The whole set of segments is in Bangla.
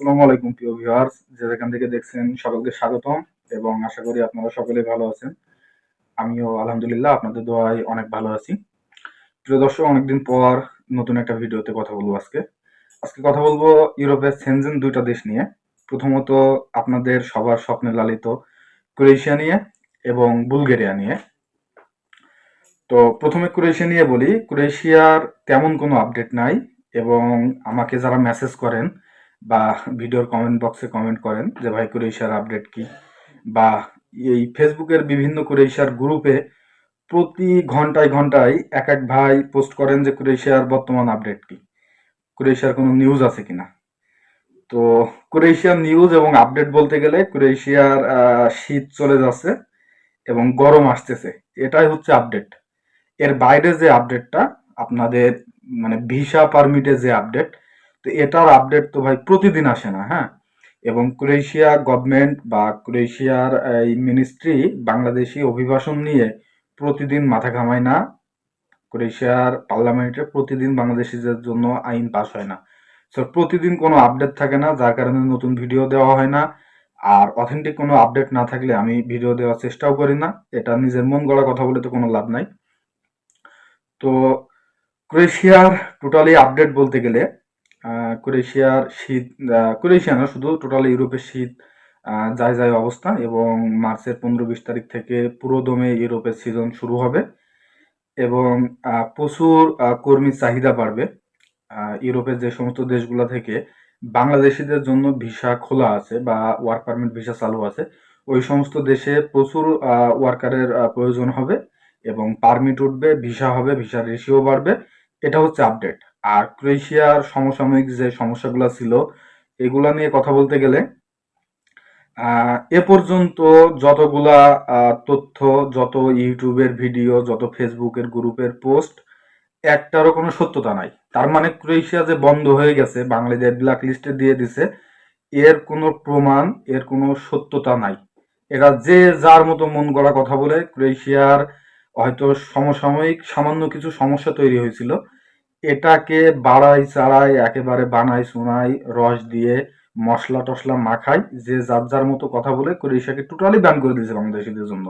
আসসালামু আলাইকুম, প্রিয় ভিউয়ার্স। যে যেখান থেকে দেখছেন, সকলকে স্বাগতম এবং আশা করি আপনারা সকলে ভালো আছেন। আমিও আলহামদুলিল্লাহ আপনাদের দোয়ায় অনেক ভালো আছি। প্রিয় দর্শক, অনেকদিন পর নতুন একটা ভিডিওতে কথা বলব আজকে। আজকে কথা বলব ইউরোপের সেনজেন দুইটা দেশ নিয়ে। প্রথমত আপনাদের সবার স্বপ্নে লালিত ক্রোয়েশিয়া নিয়ে এবং বুলগেরিয়া নিয়ে। তো প্রথমে ক্রোয়েশিয়া নিয়ে বলি। ক্রোয়েশিয়ার তেমন কোনো আপডেট নাই এবং আমাকে যারা মেসেজ করেন বা ভিডিওর কমেন্ট বক্সে কমেন্ট করেন যে ভাই কুরেশার আপডেট কি? বা এই ফেসবুকের বিভিন্ন কুরেশার গ্রুপে প্রতি ঘন্টায় ঘন্টায় এক এক ভাই পোস্ট করেন যে কুরেশিয়ার বর্তমান আপডেট কি? কুরেশিয়ার কোনো নিউজ আছে কিনা? তো কুরেশিয়ার নিউজ এবং আপডেট বলতে গেলে কুরেশিয়ার শীত চলে যাচ্ছে এবং গরম আসতেছে। এটাই হচ্ছে আপডেট এর বাইরে যে আপডেটটা আপনাদের মানে ভিসা পারমিটে যে আপডেট তো এটার আপডেট তো ভাই প্রতিদিন আসে না হ্যাঁ? এবং ক্রোয়েশিয়া গভর্নমেন্ট বা ক্রোয়েশিয়ার, এই মিনিস্ট্রি বাংলাদেশি অভিবাসন নিয়ে প্রতিদিন মাথা ঘামায় না। ক্রোয়েশিয়ার পার্লামেন্টে প্রতিদিন বাংলাদেশিদের জন্য আইন পাস হয় না। সো প্রতিদিন কোনো আপডেট থাকে না, যার কারণে নতুন ভিডিও দেওয়া হয় না। আর অথেন্টিক কোনো আপডেট না থাকলে আমি ভিডিও দেওয়ার চেষ্টাও করি না। এটা নিজের মন গড়া কথা বলে তো কোনো লাভ নাই। তো, ক্রোয়েশিয়ার টোটালি আপডেট বলতে গেলে ক্রোয়েশিয়ার শীত ক্রোয়েশিয়া না, শুধু টোটালি ইউরোপের শীত যায় যায় অবস্থা এবং মার্চের পনেরো বিশ তারিখ থেকে পুরো দমে ইউরোপের সিজন শুরু হবে এবং প্রচুর কর্মীর চাহিদা বাড়বে। ইউরোপের যে সমস্ত দেশগুলো থেকে বাংলাদেশিদের জন্য ভিসা খোলা আছে বা ওয়ার্ক পারমিট ভিসা চালু আছে, ওই সমস্ত দেশে প্রচুর ওয়ার্কারের প্রয়োজন হবে এবং পারমিট উঠবে ভিসা হবে ভিসার রেশিও বাড়বে। এটা হচ্ছে আপডেট আর ক্রোয়েশিয়ার সমসাময়িক যে সমস্যাগুলো ছিল, এগুলা নিয়ে কথা বলতে গেলে এ পর্যন্ত যতগুলা তথ্য, যত ইউটিউবের ভিডিও, যত ফেসবুকের গ্রুপের পোস্ট, একটারও কোনো সত্যতা নাই। তার মানে ক্রোয়েশিয়া যে বন্ধ হয়ে গেছে বাংলাদেশ ব্ল্যাক লিস্টে দিয়ে দিছে, এর কোনো প্রমাণ, এর কোনো সত্যতা নাই। এরা যে যার মতো মন গড়া কথা বলে, ক্রোয়েশিয়ার হয়তো সমসাময়িক সামান্য কিছু সমস্যা তৈরি হয়েছিল এটাকে বাড়াই, চাড়াই, একেবারে বানাই শোনাই রস দিয়ে মশলা টশলা মাখাই, যে যার যার মতো কথা বলে ক্রোয়েশিয়াকে টোটালি ব্যান করে দিয়েছে বাংলাদেশিদের জন্য।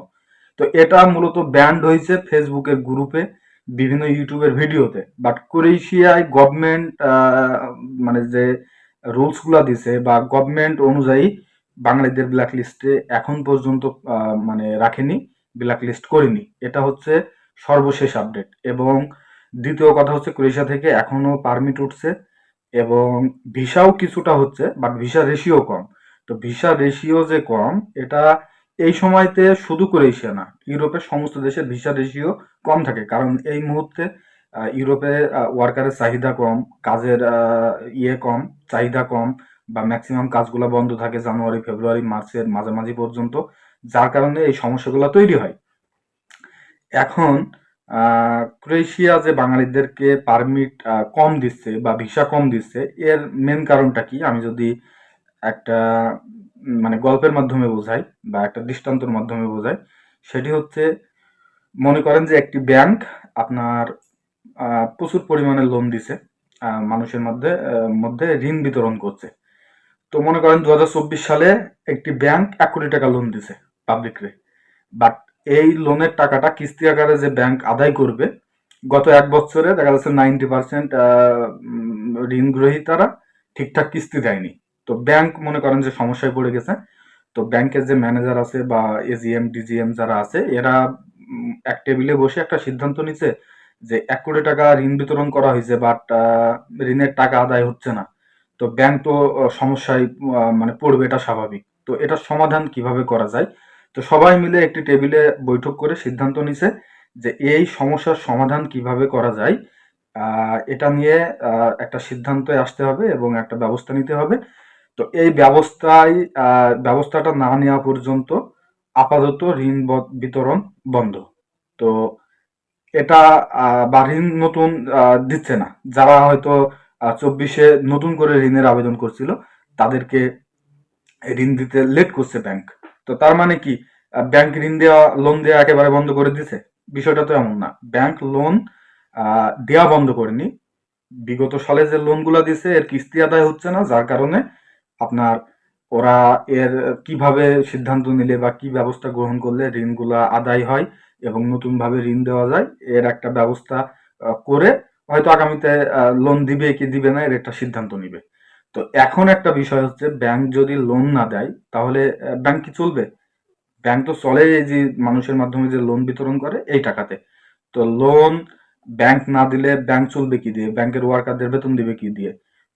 তো এটা মূলত ব্যান্ড হয়েছে ফেসবুকের গ্রুপে বিভিন্ন ইউটিউবের ভিডিওতে বাট ক্রোয়েশিয়ায় গভর্নমেন্ট মানে যে রুলসগুলা দিছে বা গভর্নমেন্ট অনুযায়ী বাঙালিদের ব্ল্যাক লিস্টে এখন পর্যন্ত মানে রাখেনি ব্ল্যাক লিস্ট করেনি। এটা হচ্ছে সর্বশেষ আপডেট এবং দ্বিতীয় কথা হচ্ছে ক্রোয়েশিয়া থেকে এখনও পারমিট উঠছে এবং ভিসাও কিছুটা হচ্ছে বাট ভিসা রেশিও কম। তো ভিসা রেশিও যে কম, এটা এই সময়তে শুধু ক্রোয়েশিয়া না, ইউরোপের সমস্ত দেশের ভিসা রেশিও কম থাকে। কারণ এই মুহূর্তে ইউরোপে ওয়ার্কারের চাহিদা কম, কাজের ইয়ে কম, চাহিদা কম, বা ম্যাক্সিমাম কাজগুলো বন্ধ থাকে জানুয়ারি, ফেব্রুয়ারি, মার্চের মাঝামাঝি পর্যন্ত, যার কারণে এই সমস্যাগুলো তৈরি হয়। এখন ক্রোয়েশিয়া যে বাঙালিদেরকে পারমিট কম দিচ্ছে বা ভিসা কম দিচ্ছে, এর মেন কারণটা কি? আমি যদি একটা মানে গল্পের মাধ্যমে বোঝাই বা একটা দৃষ্টান্তর মাধ্যমে বোঝাই, সেটি হচ্ছে মনে করেন যে একটি ব্যাংক আপনার প্রচুর পরিমাণে লোন দিছে মানুষের মধ্যে মধ্যে ঋণ বিতরণ করছে। তো মনে করেন দু হাজার চব্বিশ সালে একটি ব্যাংক এক কোটি টাকা লোন দিছে পাবলিকরে বাট এই লোনের টাকাটা কিস্তি আকারে যে ব্যাংক আদায় করবে, গত এক বছরে দেখা যাচ্ছে নাইনটি পার্সেন্ট ঋণ গ্রহীতারা ঠিকঠাক কিস্তি দেয়নি। তো ব্যাংক মনে করেন যে সমস্যায় পড়ে গেছে। তো ব্যাংকের যে ম্যানেজার আছে বা এজিএম ডিজিএম যারা আছে, এরা এক টেবিলে বসে একটা সিদ্ধান্ত নিছে যে এক কোটি টাকা ঋণ বিতরণ করা হয়েছে বাট ঋণের টাকা আদায় হচ্ছে না। তো ব্যাংক তো সমস্যায় মানে পড়বে, এটা স্বাভাবিক। তো এটার সমাধান কীভাবে করা যায়? তো সবাই মিলে একটি টেবিলে বৈঠক করে সিদ্ধান্ত নিছে যে এই সমস্যার সমাধান কীভাবে করা যায় এটা নিয়ে একটা সিদ্ধান্তে আসতে হবে এবং একটা ব্যবস্থা নিতে হবে। তো এই ব্যবস্থায় ব্যবস্থাটা না নেওয়া পর্যন্ত আপাতত ঋণ বিতরণ বন্ধ। তো এটা বা ঋণ নতুন দিচ্ছে না। যারা হয়তো চব্বিশে নতুন করে ঋণের আবেদন করছিল, তাদেরকে ঋণ দিতে লেট করছে ব্যাংক। তো তার মানে কি? ব্যাংক ঋণ দেওয়া লোন দেওয়া একেবারে বন্ধ করে দিছে? বিষয়টা তো এমন না। ব্যাংক লোন দেওয়া বন্ধ করেনি। বিগত সালে যে লোনগুলো দিছে, এর কিস্তি আদায় হচ্ছে না, যার কারণে আপনার ওরা এর কীভাবে সিদ্ধান্ত নিলে বা কি ব্যবস্থা গ্রহণ করলে ঋণগুলা আদায় হয় এবং নতুনভাবে ঋণ দেওয়া যায়, এর একটা ব্যবস্থা করে হয়তো আগামীতে লোন দিবে কি দিবে না, এর একটা সিদ্ধান্ত নিবে। তো এখন একটা বিষয় হচ্ছে ব্যাংক যদি লোন না দেয়, তাহলে ব্যাংক কি চলবে? ব্যাংক তো চলে যে মানুষের মাধ্যমে যে লোন বিতরণ করে এই টাকাতে। তো লোন ব্যাংক না দিলে ব্যাংক চলবে কি দিয়ে? ব্যাংকের ওয়ার্কারদের বেতন দিবে কি দিয়ে?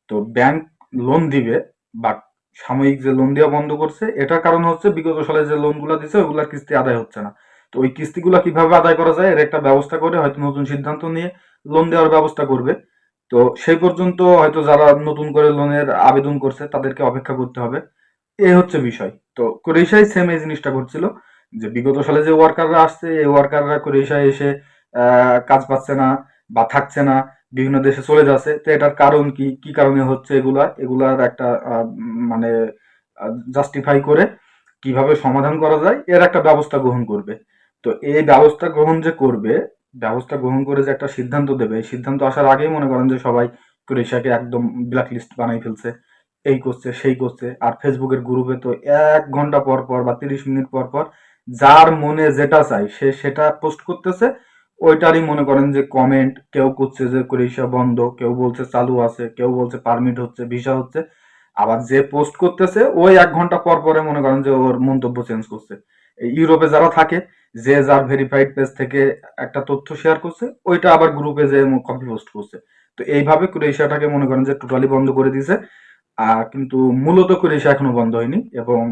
তো ব্যাংক লোন দিবে বাট সাময়িক যে লোন দেওয়া বন্ধ করছে, এটার কারণ হচ্ছে বিগত সালে যে লোনগুলো দিছে, ওগুলার কিস্তি আদায় হচ্ছে না। তো ওই কিস্তিগুলো কীভাবে আদায় করা যায়, এর একটা ব্যবস্থা করে হয়তো নতুন সিদ্ধান্ত নিয়ে লোন দেওয়ার ব্যবস্থা করবে। তো সেই পর্যন্ত হয়তো যারা নতুন করে লোনের আবেদন করছে, তাদেরকে অপেক্ষা করতে হবে। এই হচ্ছে বিষয়। তো ক্রোয়েশিয়ায় সেম এই জিনিসটা ঘটছিল যে বিগত সালে যে ওয়ার্কাররা আসছে, এই ওয়ার্কাররা ক্রোয়েশিয়ায় এসে কাজ পাচ্ছে না বা থাকছে না, বিভিন্ন দেশে চলে যাচ্ছে। তো এটার কারণ কি? কি কারণে হচ্ছে এগুলা? এগুলার একটা মানে জাস্টিফাই করে কীভাবে সমাধান করা যায়, এর একটা ব্যবস্থা গ্রহণ করবে। তো এই ব্যবস্থা গ্রহণ যে করবে ব্যবস্থা গ্রহণ করে যে একটা সিদ্ধান্ত দেবে, এই সিদ্ধান্ত আসার আগেই মনে করেন যে সবাই ক্রোয়েশিয়াকে একদম ব্ল্যাক লিস্ট বানাই ফেলছে, এই করছে, সেই করছে, আর ফেসবুকের গ্রুপে তো এক ঘণ্টা পর পর বা তিরিশ মিনিট পর পর যার মনে যেটা চাই সে সেটা পোস্ট করতেছে, ওইটারই মনে করেন যে কমেন্ট কেউ করছে যে ক্রোয়েশিয়া বন্ধ, কেউ বলছে চালু আছে, কেউ বলছে পারমিট হচ্ছে ভিসা হচ্ছে, আবার যে পোস্ট করতেছে, ওই এক ঘণ্টা পর পরে মনে করেন যে ওর মন্তব্য চেঞ্জ করছে। ইউরোপে যারা থাকে, যে যার ভেরিফাইড পেজ থেকে একটা তথ্য শেয়ার করছে, ওইটা আবার গ্রুপে যে কপি পোস্ট করছে। তো এইভাবে ক্রোয়েশিয়াটাকে মনে করেন যে টোটালি বন্ধ করে দিয়েছে। কিন্তু মূলত ক্রোয়েশিয়া এখনও বন্ধ হয়নি এবং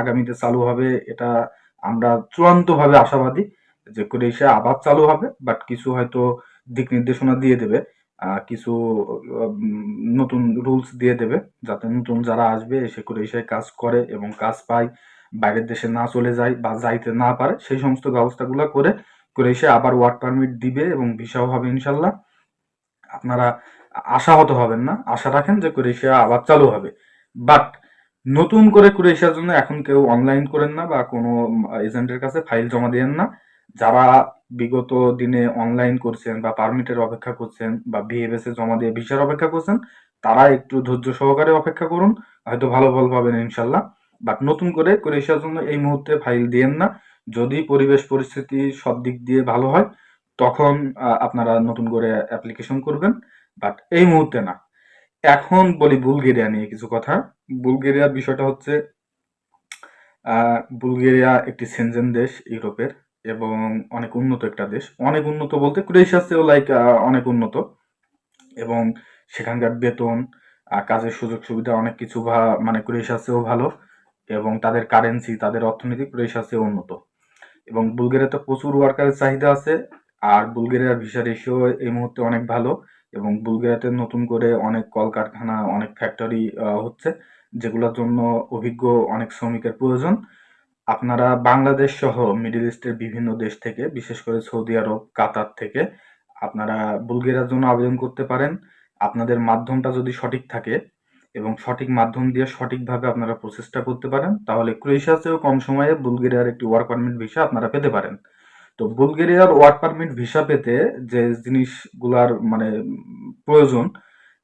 আগামীতে চালু হবে এটা আমরা চূড়ান্তভাবে আশাবাদী যে ক্রোয়েশিয়া আবার চালু হবে বাট কিছু হয়তো দিক নির্দেশনা দিয়ে দেবে কিছু নতুন রুলস দিয়ে দেবে, যাতে নতুন যারা আসবে এসে ক্রোয়েশিয়ায় কাজ করে এবং কাজ পায়। বাইরের দেশে না চলে যায় বা যাইতে না পারে, সেই সমস্ত ব্যবস্থাগুলো করে ক্রোয়েশিয়া আবার ওয়ার্ক পারমিট দিবে এবং ভিসাও হবে ইনশাল্লাহ। আপনারা আশাহত হবেন না, আশা রাখেন যে ক্রোয়েশিয়া আবার চালু হবে। বাট নতুন করে ক্রোয়েশিয়ার জন্য এখন কেউ অনলাইন করেন না বা কোনো এজেন্টের কাছে ফাইল জমা দেন না। যারা বিগত দিনে অনলাইন করছেন বা পারমিটের অপেক্ষা করছেন বা বিএফএস এ জমা দিয়ে ভিসার অপেক্ষা করছেন, তারা একটু ধৈর্য সহকারে অপেক্ষা করুন, হয়তো ভালো ফল পাবেন ইনশাল্লাহ। বাট নতুন করে ক্রোয়েশিয়ার জন্য এই মুহূর্তে ফাইল দিয়েন না। যদি পরিবেশ পরিস্থিতি সব দিক দিয়ে ভালো হয়, তখন আপনারা নতুন করে অ্যাপ্লিকেশন করবেন, বাট এই মুহূর্তে না। এখন বলি বুলগেরিয়া নিয়ে কিছু কথা। বুলগেরিয়ার বিষয়টা হচ্ছে বুলগেরিয়া একটি সেনজেন দেশ ইউরোপের এবং অনেক উন্নত একটা দেশ। অনেক উন্নত বলতে ক্রোয়েশিয়ার চেয়েও লাইক অনেক উন্নত। এবং সেখানকার বেতন কাজের সুযোগ সুবিধা অনেক কিছু মানে ক্রোয়েশিয়ার চেয়েও ভালো। এবং তাদের কারেন্সি তাদের অর্থনীতি ক্রোয়েশিয়ার চেয়ে উন্নত। এবং বুলগেরিয়াতে প্রচুর ওয়ার্কারের চাহিদা আছে, আর বুলগেরিয়ার ভিসা রেশিও এই মুহূর্তে অনেক ভালো এবং বুলগেরিয়াতে নতুন করে অনেক কলকারখানা, অনেক ফ্যাক্টরি হচ্ছে, যেগুলোর জন্য অভিজ্ঞ অনেক শ্রমিকের প্রয়োজন। আপনারা বাংলাদেশ সহ মিডল ইস্টের বিভিন্ন দেশ থেকে, বিশেষ করে সৌদি আরব কাতার থেকে, আপনারা বুলগেরিয়ার জন্য আবেদন করতে পারেন। আপনাদের মাধ্যমটা যদি সঠিক থাকে এবং সঠিক মাধ্যম দিয়ে সঠিকভাবে আপনারা প্রসেসটা করতে পারেন, তাহলে ক্রোয়েশিয়া চেয়েও কম সময়ে বুলগেরিয়ার একটি ওয়ার্ক পারমিট ভিসা আপনারা পেতে পারেন। তো বুলগেরিয়ার ওয়ার্ক পারমিট ভিসা পেতে যে জিনিসগুলার মানে প্রয়োজন,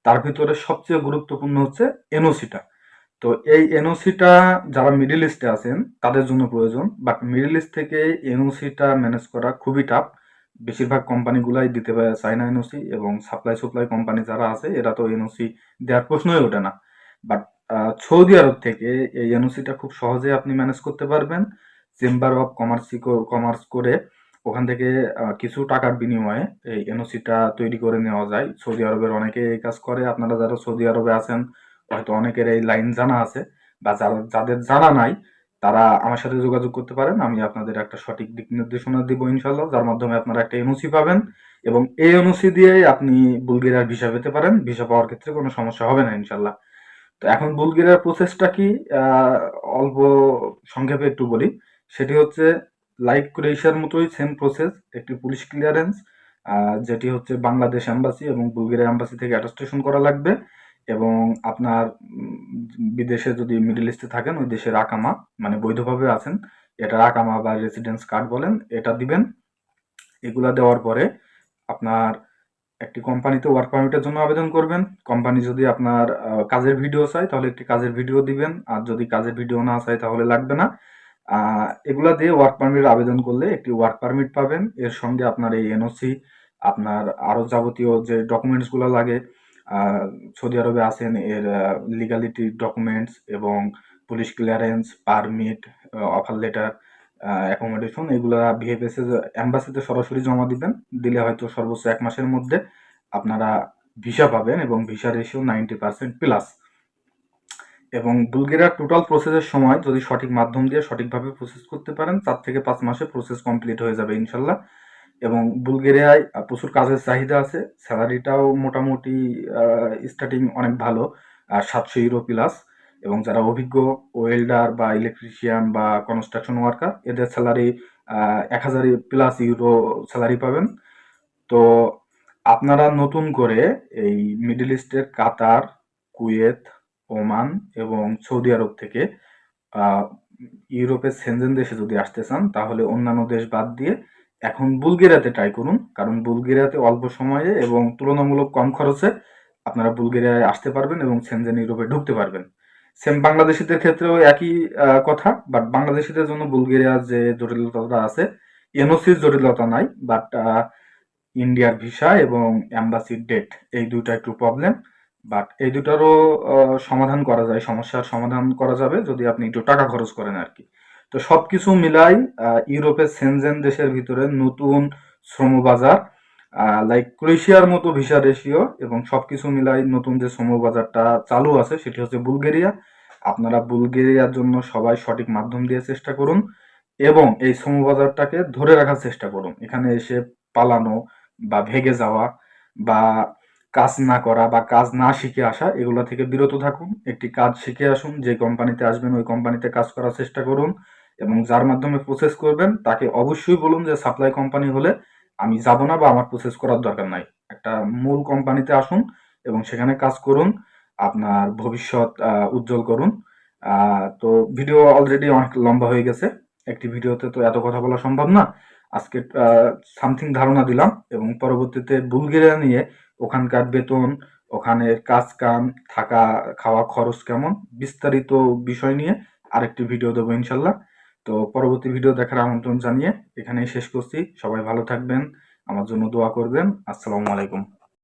তার ভিতরে সবচেয়ে গুরুত্বপূর্ণ হচ্ছে এনওসিটা তো এই এনওসিটা যারা মিডল ইস্টে আছেন, তাদের জন্য প্রয়োজন বাট মিডল ইস্ট থেকে এনওসিটা ম্যানেজ করা খুবই টাফ বেশিরভাগ কোম্পানিগুলাই দিতে পারে চায়না এনওসি এবং সাপ্লাই সাপ্লাই কোম্পানি যারা আছে, এরা তো এনওসি দেওয়ার প্রশ্নই ওঠে না। বাট সৌদি আরব থেকে এই এনওসিটা খুব সহজে আপনি ম্যানেজ করতে পারবেন। চেম্বার অফ কমার্স কমার্স করে ওখান থেকে কিছু টাকার বিনিময়ে এই এনওসিটা তৈরি করে নেওয়া যায়। সৌদি আরবের অনেকে এই কাজ করে। আপনারা যারা সৌদি আরবে আছেন, হয়তো অনেকের এই লাইন জানা আছে বা যাদের জানা নাই তারা আমার সাথে যোগাযোগ করতে পারেন, আমি আপনাদের একটা সঠিক দিক নির্দেশনা দিব ইনশাল্লাহ যার মাধ্যমে আপনারা একটা এনওসি পাবেন এবং এই এনওসি দিয়ে আপনি বুলগেরিয়ার ভিসা পেতে পারেন, ভিসা পাওয়ার ক্ষেত্রে কোনো সমস্যা হবে না ইনশাল্লাহ তো এখন বুলগেরিয়ার প্রসেসটা কি? অল্প সংক্ষেপে একটু বলি। সেটি হচ্ছে লাইক ক্রোয়েশিয়ার মতোই সেম প্রসেস একটি পুলিশ ক্লিয়ারেন্স যেটি হচ্ছে বাংলাদেশ এম্বাসি এবং বুলগেরিয়া এম্বাসি থেকে অ্যাটাস্টেশন করা লাগবে। এবং আপনার বিদেশে যদি মিডল ইস্টে থাকেন, ওই দেশের আকামা মানে বৈধভাবে আছেন, এটা আকামা বা রেসিডেন্স কার্ড বলেন, এটা দিবেন। এগুলা দেওয়ার পরে আপনার একটি কোম্পানিতে ওয়ার্ক পারমিটের জন্য আবেদন করবেন। কোম্পানি যদি আপনার কাজের ভিডিও চায়, তাহলে একটি কাজের ভিডিও দিবেন। আর যদি কাজের ভিডিও না চায়, তাহলে লাগবে না। এগুলা দিয়ে ওয়ার্ক পারমিট আবেদন করলে একটি ওয়ার্ক পারমিট পাবেন। এর সঙ্গে আপনার এই এনওসি আপনার আরও যাবতীয় যে ডকুমেন্টসগুলো লাগে সৌদি আরবে আছেন এর লিগালিটি ডকুমেন্টস এবং police clearance permit offer letter accommodation এগুলা ভিএফএস এম্বাসিতে সরাসরি জমা দিবেন, দিলে হয়তো সর্বোচ্চ এক মাসের মধ্যে আপনারা ভিসা পাবেন এবং visa ratio ninety percent plus এবং বুলগেরিয়ার টোটাল প্রসেসের সময় যদি সঠিক মাধ্যম দিয়ে সঠিকভাবে প্রসেস করতে পারেন চার থেকে পাঁচ মাসে প্রসেস কমপ্লিট হয়ে যাবে ইনশাল্লাহ। এবং বুলগেরিয়ায় প্রচুর কাজের চাহিদা আছে। স্যালারিটাও মোটামুটি স্টার্টিং অনেক ভালো সাতশো ইউরো প্লাস এবং যারা অভিজ্ঞ ওয়েল্ডার বা ইলেকট্রিশিয়ান বা কনস্ট্রাকশন ওয়ার্কার এদের স্যালারি এক হাজার প্লাস ইউরো স্যালারি পাবেন। তো আপনারা নতুন করে এই মিডল ইস্টের কাতার, কুয়েত, ওমান এবং সৌদি আরব থেকে ইউরোপের সেনজেন দেশে যদি আসতে চান, তাহলে অন্যান্য দেশ বাদ দিয়ে এখন বুলগেরিয়াতে ট্রাই করুন। কারণ বুলগেরিয়াতে অল্প সময়ে এবং তুলনামূলক কম খরচে আপনারা বুলগেরিয়ায় আসতে পারবেন এবং সেনজেন ইউরোপে ঢুকতে পারবেন। সেম বাংলাদেশিদের ক্ষেত্রেও একই কথা বাট বাংলাদেশিদের জন্য বুলগেরিয়ার যে জটিলতাটা আছে, এনওসির জটিলতা নাই বাট ইন্ডিয়ার ভিসা এবং অ্যাম্বাসির ডেট এই দুইটা একটু প্রবলেম বাট এই দুটারও সমাধান করা যায়, সমস্যার সমাধান করা যাবে যদি আপনি একটু টাকা খরচ করেন আর কি। তো সবকিছু মিলাই ইউরোপের সেনজেন দেশের ভিতরে নতুন শ্রমবাজার লাইক ক্রোয়েশিয়ার মতো ভিসা রেশিও এবং সবকিছু মিলাই নতুন যে শ্রমবাজারটা চালু আছে সেটি হচ্ছে বুলগেরিয়া। আপনারা বুলগেরিয়ার জন্য সবাই সঠিক মাধ্যম দিয়ে চেষ্টা করুন এবং এই শ্রমবাজারটাকে ধরে রাখার চেষ্টা করুন। এখানে এসে পালানো বা ভেগে যাওয়া বা কাজ না করা বা কাজ না শিখে আসা, এগুলো থেকে বিরত থাকুন। একটি কাজ শিখে আসুন, যে কোম্পানিতে আসবেন ওই কোম্পানিতে কাজ করার চেষ্টা করুন। এবং যার মাধ্যমে প্রসেস করবেন, তাকে অবশ্যই বলুন যে সাপ্লাই কোম্পানি হলে আমি যাব না বা আমার প্রসেস করার দরকার নাই। একটা মূল কোম্পানিতে আসুন এবং সেখানে কাজ করুন, আপনার ভবিষ্যৎ উজ্জ্বল করুন। তো ভিডিও অলরেডি অনেক লম্বা হয়ে গেছে। একটি ভিডিওতে তো এত কথা বলা সম্ভব না। আজকে সামথিং ধারণা দিলাম এবং পরবর্তীতে বুলগেরিয়া নিয়ে ওখানকার বেতন, ওখানের কাজ কাম থাকা, খাওয়া খরচ কেমন, বিস্তারিত বিষয় নিয়ে আরেকটি ভিডিও দেবো ইনশাল্লাহ। তো পরবর্তী ভিডিও দেখার আমন্ত্রণ জানিয়ে এখানেই শেষ করছি। সবাই ভালো থাকবেন, আমার জন্য দোয়া করবেন। আসসালামু আলাইকুম।